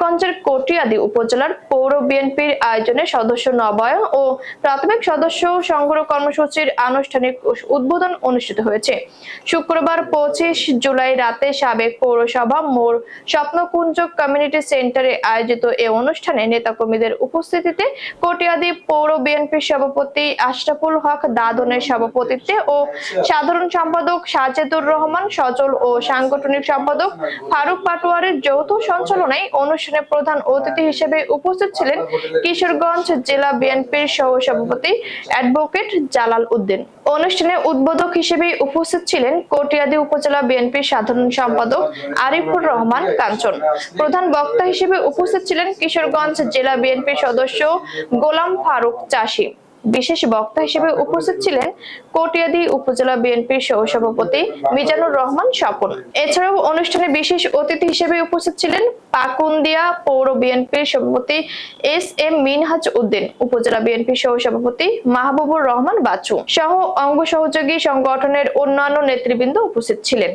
কিশোরগঞ্জের কটিয়াদি উপজেলার পৌর বিএনপির আয়োজনে সদস্য নবায়ন ও প্রাথমিক সদস্য সংগ্রহ কর্মসূচির আনুষ্ঠানিক উদ্বোধন অনুষ্ঠিত হয়েছে। শুক্রবার পঁচিশ জুলাই রাতে সাবেক পৌরসভা মোড় স্বপ্নকুঞ্জ কমিউনিটি সেন্টারে আয়োজিত এ অনুষ্ঠানে নেতাকর্মীদের উপস্থিতিতে কটিয়াদি পৌর বিএনপির সভাপতি আশরাফুল হক, দাদনের সভাপতিত্বে ও সাধারণ সম্পাদক সাজেদুর রহমান সজল ও সাংগঠনিক সম্পাদক ফারুক পাটোয়ারের যৌথ সঞ্চালনায় অনুষ্ঠানে প্রধান অতিথি হিসেবে উপস্থিত ছিলেন কিশোরগঞ্জ জেলা বিএনপির সহ সভাপতি অ্যাডভোকেট জালাল উদ্দিন। অনুষ্ঠানে উদ্বোধক হিসেবে উপস্থিত ছিলেন কটিয়াদি উপজেলা বিএনপির সাধারণ সম্পাদক আরিফুর রহমান কাঞ্চন। প্রধান বক্তা হিসেবে উপস্থিত ছিলেন কিশোরগঞ্জ জেলা বিএনপির সদস্য গোলাম ফারুক চাষী। বিশেষ বক্তা হিসেবে উপস্থিত ছিলেন কটিয়াদি উপজেলা বিএনপির সহসভাপতি মিজানুর রহমান স্বপন। এছাড়াও অনুষ্ঠানে বিশেষ অতিথি হিসেবে উপস্থিত ছিলেন পাকুন্দিয়া পৌর বিএনপির সভাপতি এস এম মিনহাজ উদ্দিন, উপজেলা বিএনপির সহসভাপতি মাহবুবুর রহমান বাচ্চু সহ অঙ্গ সহযোগী সংগঠনের অন্যান্য নেতৃবৃন্দ উপস্থিত ছিলেন।